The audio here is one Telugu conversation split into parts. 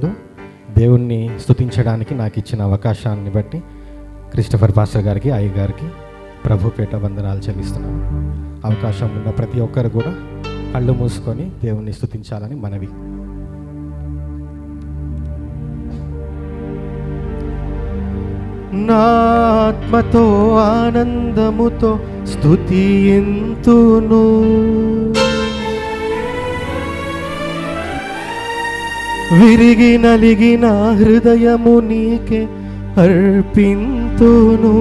ముందు దేవుణ్ణి స్థుతించడానికి నాకు ఇచ్చిన అవకాశాన్ని బట్టి క్రిస్టఫర్ పాస్టర్ గారికి అయ్య గారికి ప్రభుపేట వందనాలు చెల్లిస్తున్నాను. అవకాశం ఉన్న ప్రతి ఒక్కరు కూడా కళ్ళు మూసుకొని దేవుణ్ణి స్థుతించాలని మనవి. నా ఆత్మతో ఆనందముతో స్తుతి విరిగి నలిగిన హృదయము నీకే అర్పింతును.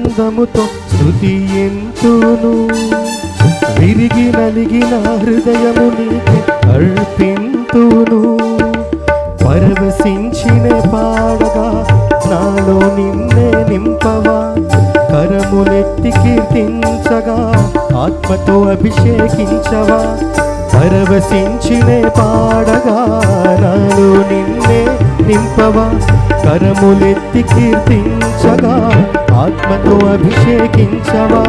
ఆనందముతో శృతి ఎంతును. విరిగి నలిగిన హృదయము నీకు అర్పింతును. పరవశించిన పాడగా నాలో నిన్నే నింపవా. కరములెత్తి కీర్తించగా ఆత్మతో అభిషేకించవా. పరవశించిన పాడగా నాలో నిన్నే నింపవా. కరములెత్తి కీర్తించగా ఆత్మతో అభిషేకించవా?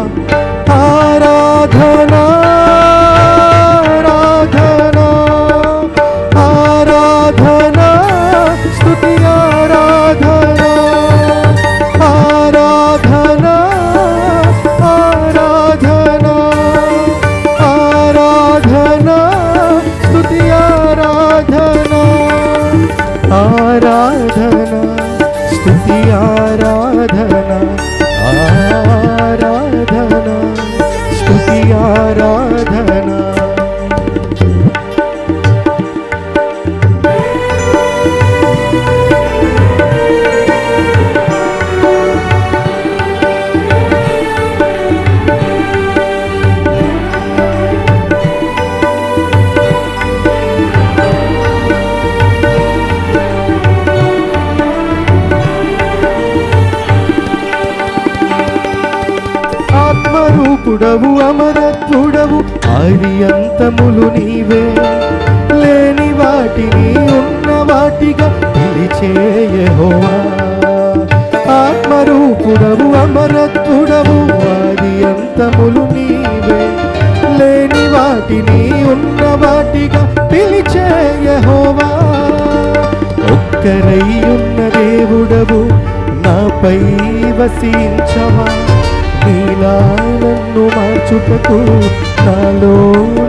ఆది అంతములు నీవే. లేని వాటిని ఉన్న వాటిగా పిలిచేయహోవా ఆత్మరూపుడవు అమరత్వుడవు ఆది అంతములు నీవే. లేని వాటిని ఉన్న వాటిగా పిలిచేయహోవా ఒక్కరై ఉన్న దేవుడవు నాపై వసించవా. నీలా నన్ను మార్చుటకు నాలో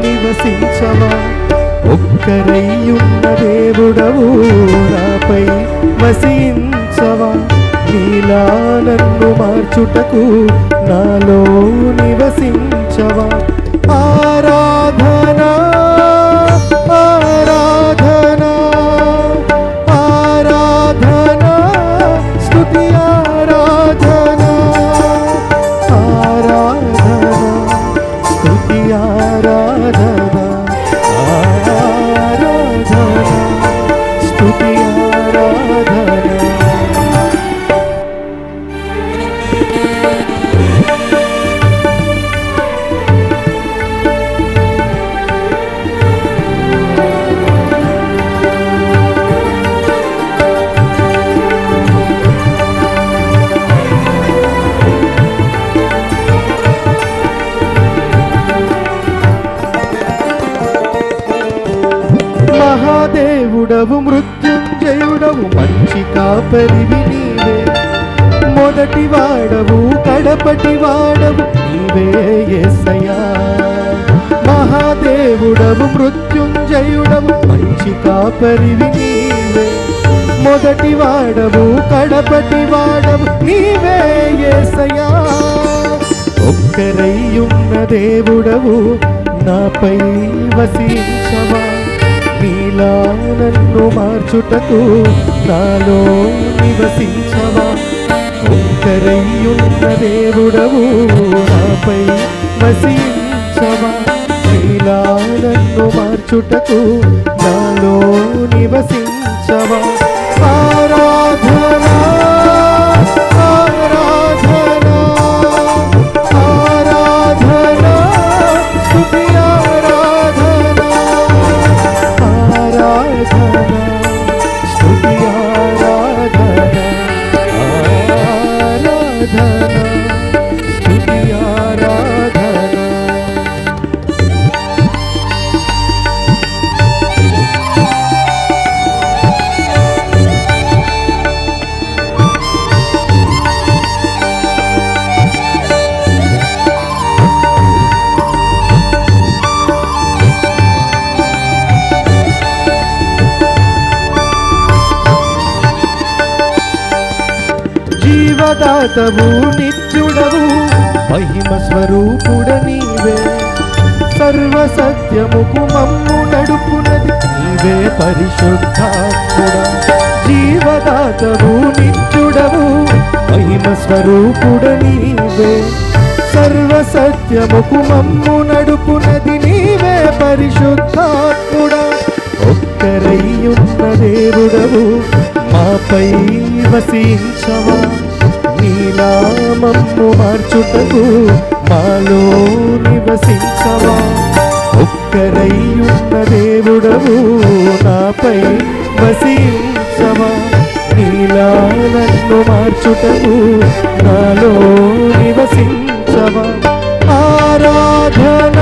నివసించమా? ఒక్కరయ్యున్న దేవుడవు నాపై వసించవా నీలా నన్ను మార్చుటకు నాలో నివసించవా ఆరా మహాదేవుడవు మృత్యుంజయుడవు మంచి కాపరివి నీవే. మొదటి వాడవు కడపటి వాడవు నీవే యేసయ్యా మహాదేవుడవు మృత్యుంజయుడవు మంచి కాపరివి నీవే. మొదటి వాడవు కడపటి వాడవు నీవే యేసయ్యా ఒక్కరై ఉన్న దేవుడవు నాపై వసించవా నీలా నన్ను మార్చుటకు నాలో నివసించవా? ఒక్కరై దేవుడవు నాపై వసించవా? నీలా నన్ను మార్చుటకు నాలో నివసించవా? దాతవు నిత్యుడవు మహిమ స్వరూపుడ నీవే. సర్వ సత్యముకు మమ్ము నడుపునది నీవే పరిశుద్ధాత్ముడ. జీవదాతవు నిత్యుడవు మహిమ స్వరూపుడ నీవే. సర్వ సత్యముకు మమ్ము నడుపునది నీవే పరిశుద్ధాత్ముడా. ఒక్కరయ్యున్న దేవుడవు మాపై వసించవా? నీనామమ్ము మార్చుటకు మాలో నివసించవా? ఒక్కరయ్యున్న దేవుడవు నాపై వసించవా? నీలా నన్ను మార్చుటకు నాలో నివసించవా? ఆరాధన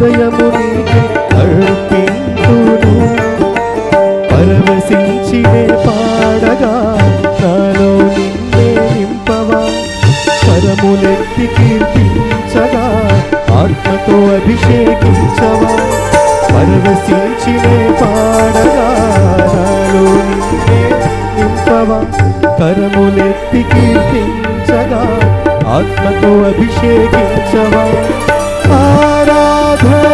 హృదయము అర్పింతును పరవశించినే పాడగా నాలో నిన్నే నింపవా. పరములెత్తి కీర్తించగా ఆత్మతో అభిషేకించవా. పరవశించినే పాడగా నాలో నిన్నే నింపవా. కరములెత్తి కీర్తించగా ఆత్మతో అభిషేకించవా. ఆరాధన